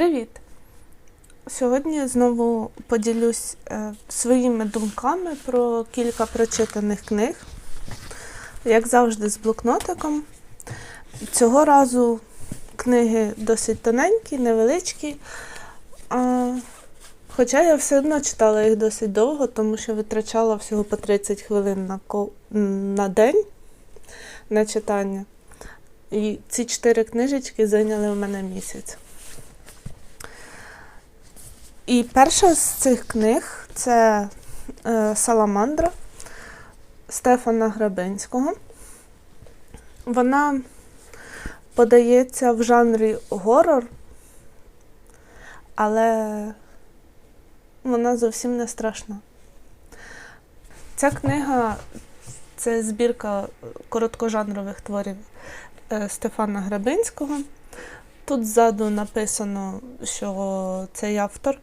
Привіт! Сьогодні знову поділюсь е, своїми думками про кілька прочитаних книг, як завжди, з блокнотиком. Цього разу книги досить тоненькі, невеличкі. А, хоча я все одно читала їх досить довго, тому що витрачала всього по 30 хвилин на, на день на читання. І ці чотири книжечки зайняли в мене місяць. І перша з цих книг це е, Саламандра Стефана Грабинського. Вона подається в жанрі горор, але вона зовсім не страшна. Ця книга це збірка короткожанрових творів е, Стефана Грабинського. Тут ззаду написано, що цей автор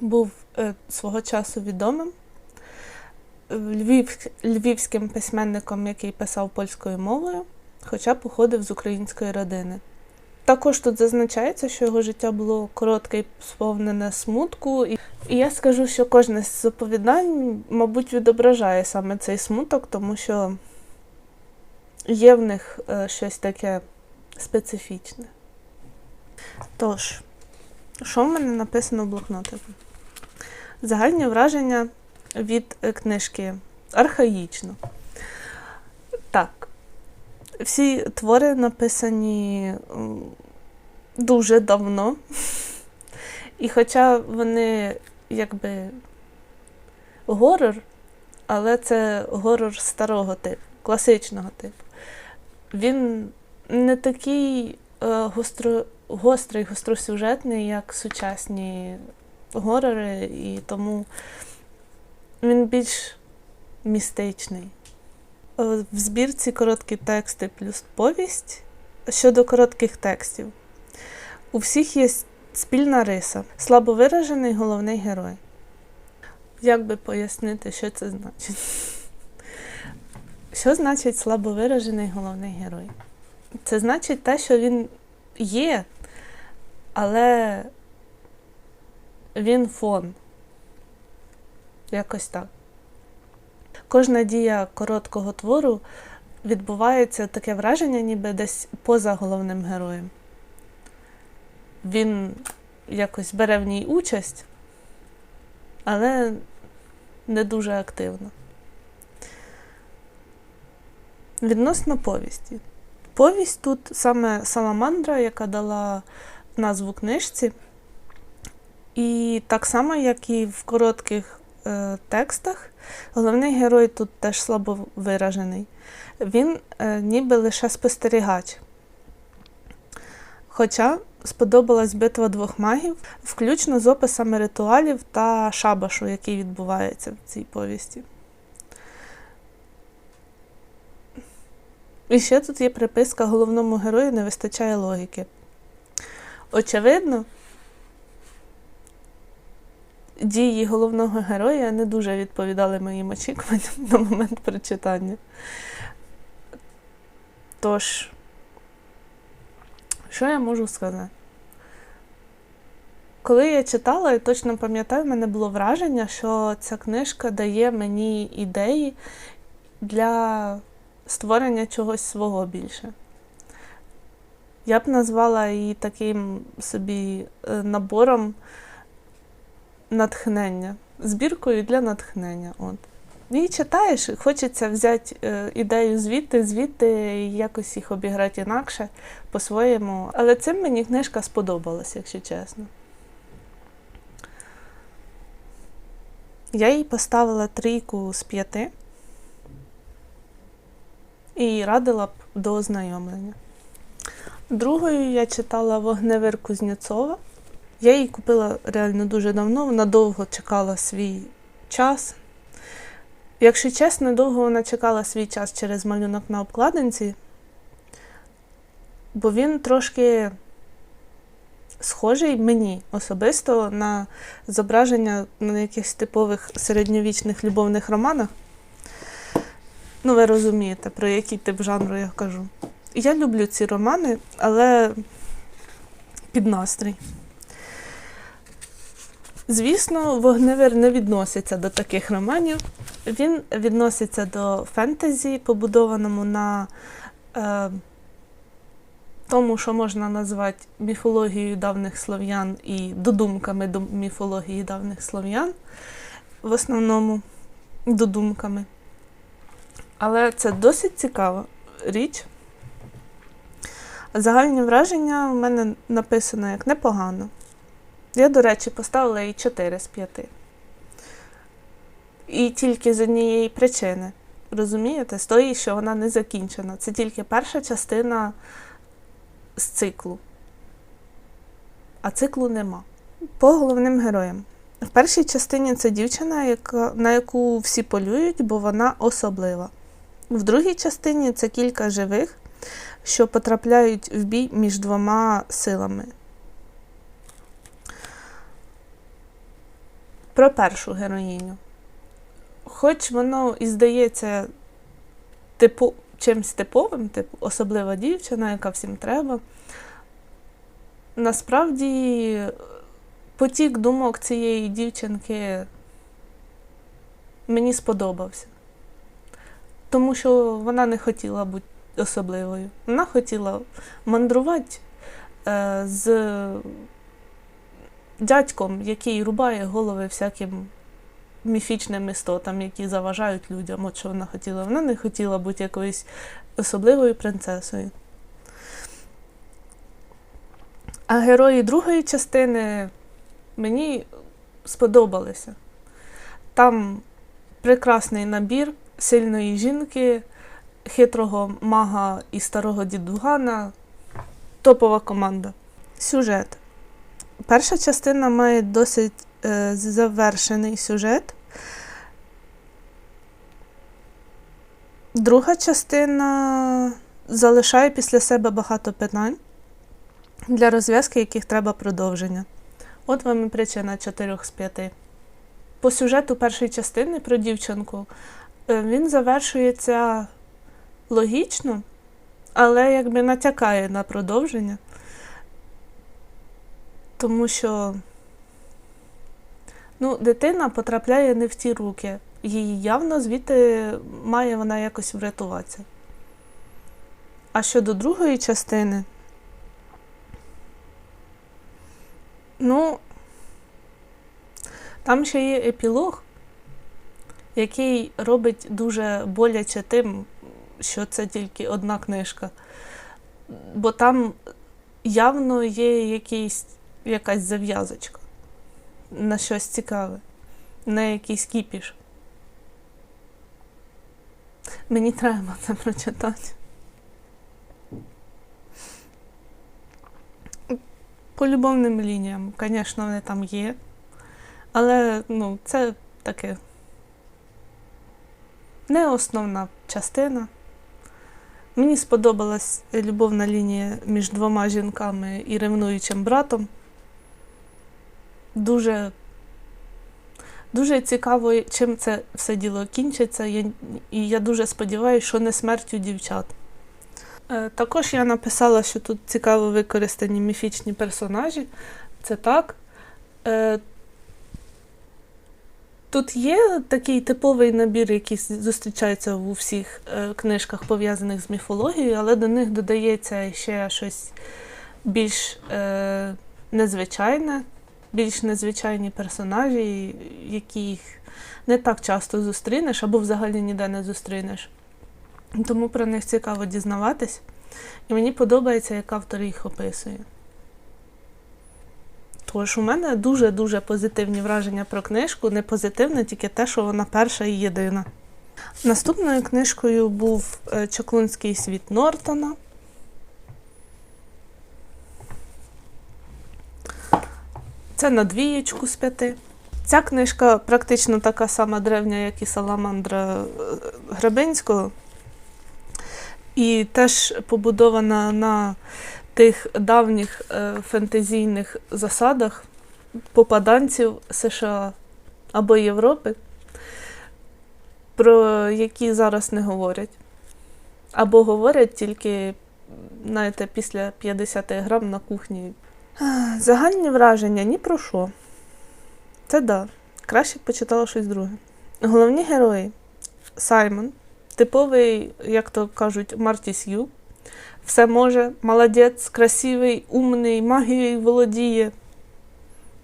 був е, свого часу відомим львів, львівським письменником, який писав польською мовою, хоча походив з української родини. Також тут зазначається, що його життя було коротке і сповнене смутку. І і я скажу, що кожне з оповідань, мабуть, відображає саме цей смуток, тому що є в них е, щось таке специфічне. Тож, що в мене написано в блокнотику? Загальні враження від е, книжки архаїчно. Так, всі твори написані дуже давно. І хоча вони якби горор, але це горор старого типу, класичного типу. Він не такий е, гостро, гострий, гостросюжетний, як сучасні горори, і тому він більш містичний. Е, В збірці короткі тексти плюс повість. Щодо коротких текстів, у всіх є спільна риса, слабо виражений головний герой. Як би пояснити, що це значить? Що значить слабо виражений головний герой? Це значить те, що він є, але він фон. Якось так. Кожна дія короткого твору відбувається таке враження, ніби десь поза головним героєм. Він якось бере в ній участь, але не дуже активно. Відносно повісті. Повість тут саме Саламандра, яка дала назву книжці. І так само, як і в коротких е, текстах, головний герой тут теж слабо виражений. Він е, ніби лише спостерігач. Хоча сподобалась битва двох магів, включно з описами ритуалів та шабашу, який відбувається в цій повісті. І ще тут є приписка головному герою не вистачає логіки. Очевидно, дії головного героя не дуже відповідали моїм очікуванням на момент прочитання. Тож, що я можу сказати? Коли я читала, і точно пам'ятаю, в мене було враження, що ця книжка дає мені ідеї для створення чогось свого більше. Я б назвала її таким собі е, набором натхнення, збіркою для натхнення. От. Читаєш, і хочеться взяти е, ідею звідти, звідти якось їх обіграти інакше, по-своєму. Але цим мені книжка сподобалась, якщо чесно. Я їй поставила трійку з п'яти і радила б до ознайомлення. Другою я читала Вогневир Кузнєцова. Я її купила реально дуже давно, вона довго чекала свій час. Якщо чесно, довго вона чекала свій час через малюнок на обкладинці, бо він трошки схожий мені особисто на зображення на якихось типових середньовічних любовних романах. Ну, ви розумієте, про який тип жанру я кажу. Я люблю ці романи, але під настрій. Звісно, вогневир не відноситься до таких романів. Він відноситься до фентезі, побудованому на е, тому, що можна назвати міфологією давніх слов'ян і додумками до міфології давніх слов'ян, в основному додумками. Але це досить цікава річ. Загальні враження в мене написано як непогано. Я, до речі, поставила їй 4 з 5. І тільки з однієї причини. Розумієте, з тої, що вона не закінчена. Це тільки перша частина з циклу. А циклу нема. По головним героям. В першій частині це дівчина, яка, на яку всі полюють, бо вона особлива. В другій частині це кілька живих, що потрапляють в бій між двома силами. Про першу героїню. Хоч воно і здається типу, чимось типовим, типу особлива дівчина, яка всім треба. Насправді потік думок цієї дівчинки мені сподобався. Тому що вона не хотіла бути особливою. Вона хотіла мандрувати е, з дядьком, який рубає голови всяким міфічним істотам, які заважають людям. От що вона хотіла. Вона не хотіла бути якоюсь особливою принцесою. А герої другої частини мені сподобалися. Там прекрасний набір сильної жінки, хитрого мага і старого дідугана. Топова команда. Сюжет. Перша частина має досить е, завершений сюжет. Друга частина залишає після себе багато питань, для розв'язки яких треба продовження. От вам і причина 4 з 5. По сюжету першої частини про дівчинку е, він завершується логічно, але якби натякає на продовження. Тому що ну, дитина потрапляє не в ті руки. Її явно звідти має вона якось врятуватися. А щодо другої частини, ну, там ще є епілог, який робить дуже боляче тим, що це тільки одна книжка. Бо там явно є якийсь, якась зав'язочка на щось цікаве, на якийсь кіпіш. Мені треба це прочитати. По любовним лініям, звісно, вони там є. Але ну, це таке не основна частина. Мені сподобалась любовна лінія між двома жінками і ревнуючим братом. Дуже дуже цікаво, чим це все діло кінчиться, і я дуже сподіваюся, що не смертю дівчат. Е, також я написала, що тут цікаво використані міфічні персонажі. Це так. Е, Тут є такий типовий набір, який зустрічається у всіх е, книжках, пов'язаних з міфологією, але до них додається ще щось більш незвичайне, більш незвичайні персонажі, яких не так часто зустрінеш або взагалі ніде не зустрінеш. Тому про них цікаво дізнаватись. І мені подобається, як автор їх описує. Тож у мене дуже-дуже позитивні враження про книжку. Не позитивне, тільки те, що вона перша і єдина. Наступною книжкою був е, Чаклунський світ Нортона. Це на двієчку з п'яти. Ця книжка практично така сама древня, як і Саламандра е, Гребинського. І теж побудована на тих давніх е, фентезійних засадах попаданців США або Європи, про які зараз не говорять. Або говорять тільки, знаєте, після 50 грам на кухні Загальні враження ні про що. Це да. Краще б почитала щось друге. Головні герої Саймон, типовий, як то кажуть, Марті Сью. Все може, молодець, красивий, умний, магією володіє.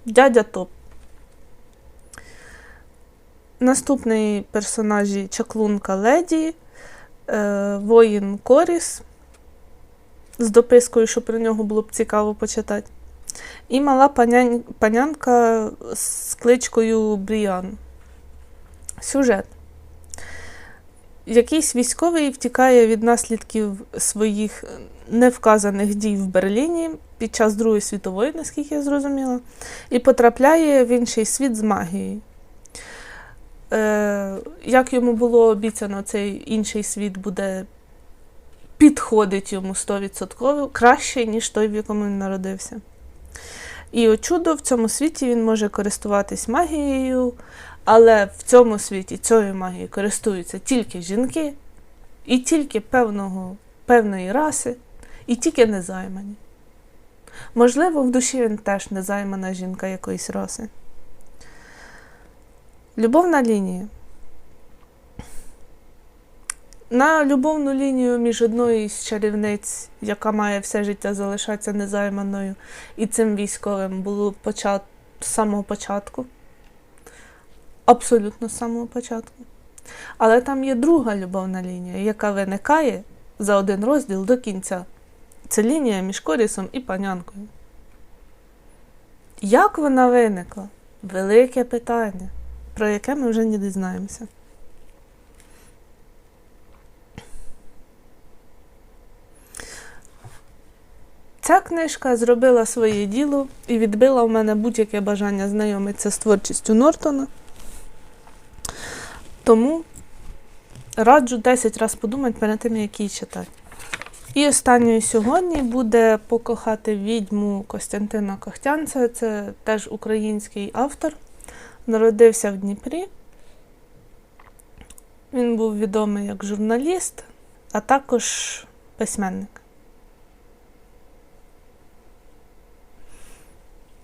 Дядя топ. Наступний персонажі чаклунка Леді, е, воїн Коріс з допискою, що про нього було б цікаво почитати. І мала панянь, панянка з кличкою Бріан. Сюжет. Якийсь військовий втікає від наслідків своїх невказаних дій в Берліні під час Другої світової, наскільки я зрозуміла, і потрапляє в інший світ з магією. Е, як йому було обіцяно, цей інший світ буде підходить йому 100% краще, ніж той, в якому він народився. І о чудо, в цьому світі він може користуватись магією, але в цьому світі цією магією користуються тільки жінки, і тільки певного, певної раси, і тільки незаймані. Можливо, в душі він теж незаймана жінка якоїсь раси. Любовна лінія. На любовну лінію між одною із чарівниць, яка має все життя залишатися незайманою, і цим військовим було почат... з самого початку. Абсолютно з самого початку. Але там є друга любовна лінія, яка виникає за один розділ до кінця. Це лінія між Корісом і панянкою. Як вона виникла? Велике питання, про яке ми вже не дізнаємося. Ця книжка зробила своє діло і відбила в мене будь-яке бажання знайомитися з творчістю Нортона. Тому раджу 10 разів подумати перед тим, як її читати. І останньою сьогодні буде покохати відьму Костянтина Кохтянця. Це теж український автор. Народився в Дніпрі. Він був відомий як журналіст, а також письменник.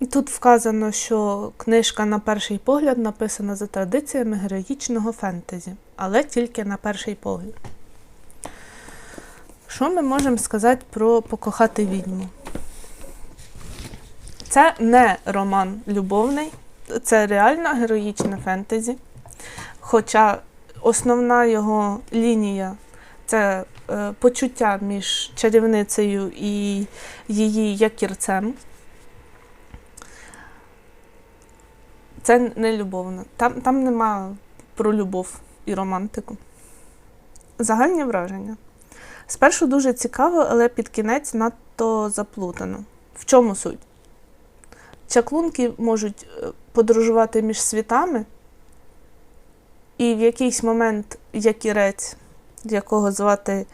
Тут вказано, що книжка на перший погляд написана за традиціями героїчного фентезі, але тільки на перший погляд. Що ми можемо сказати про покохати відьму? Це не роман любовний, це реальна героїчна фентезі. Хоча основна його лінія це е, почуття між чарівницею і її якірцем. Це не любовно. Там, там нема про любов і романтику. Загальні враження. Спершу дуже цікаво, але під кінець надто заплутано. В чому суть? Чаклунки можуть е, подорожувати між світами, і в якийсь момент якірець, якого звати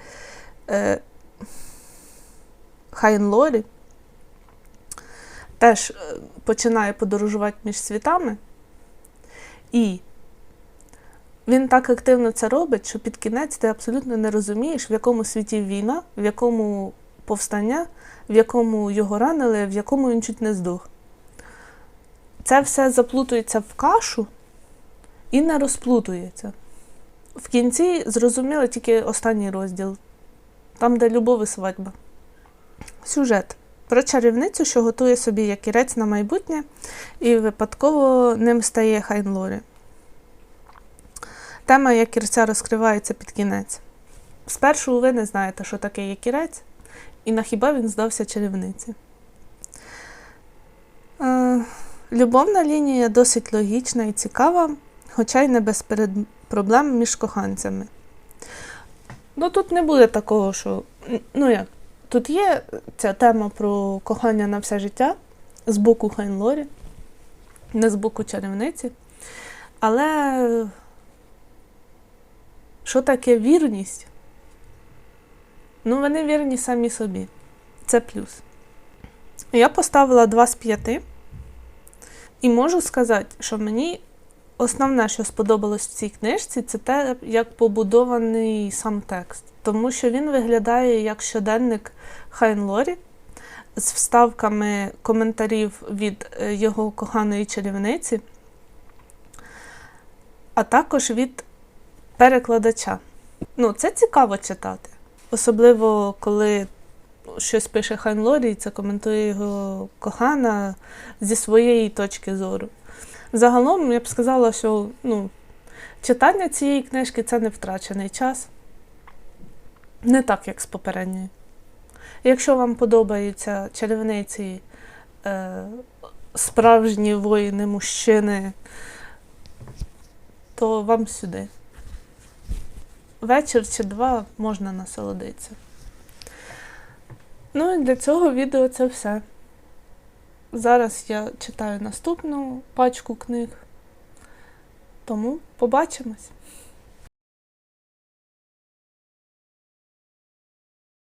е, Хайн Лорі, теж е, починає подорожувати між світами, і він так активно це робить, що під кінець ти абсолютно не розумієш, в якому світі війна, в якому повстання, в якому його ранили, в якому він чуть не здох. Це все заплутується в кашу і не розплутується. В кінці зрозуміли тільки останній розділ, там, де любов і свадьба. Сюжет про чарівницю, що готує собі якірець на майбутнє, і випадково ним стає Хайн Лорі. Тема якірця розкривається під кінець. Спершу ви не знаєте, що таке якірець, і на хіба він здався чарівниці. Е, любовна лінія досить логічна і цікава, хоча й не без проблем між коханцями. Ну тут не буде такого, що. Ну як, тут є ця тема про кохання на все життя з боку Хайнлорі, не з боку чарівниці. Але що таке вірність? Ну, вони вірні самі собі. Це плюс. Я поставила 2 з 5. І можу сказати, що мені основне, що сподобалось в цій книжці, це те, як побудований сам текст. Тому що він виглядає як щоденник Хайн Лорі. з вставками коментарів від е, його коханої чарівниці, а також від перекладача. Ну, це цікаво читати. Особливо, коли щось пише Хайн Лорі, і це коментує його кохана зі своєї точки зору. Загалом я б сказала, що ну, читання цієї книжки це не втрачений час. Не так, як з попередньої. Якщо вам подобаються чарівниці, е, справжні воїни, мужчини, то вам сюди. Вечір чи два можна насолодитися. Ну і для цього відео це все. Зараз я читаю наступну пачку книг. Тому побачимось.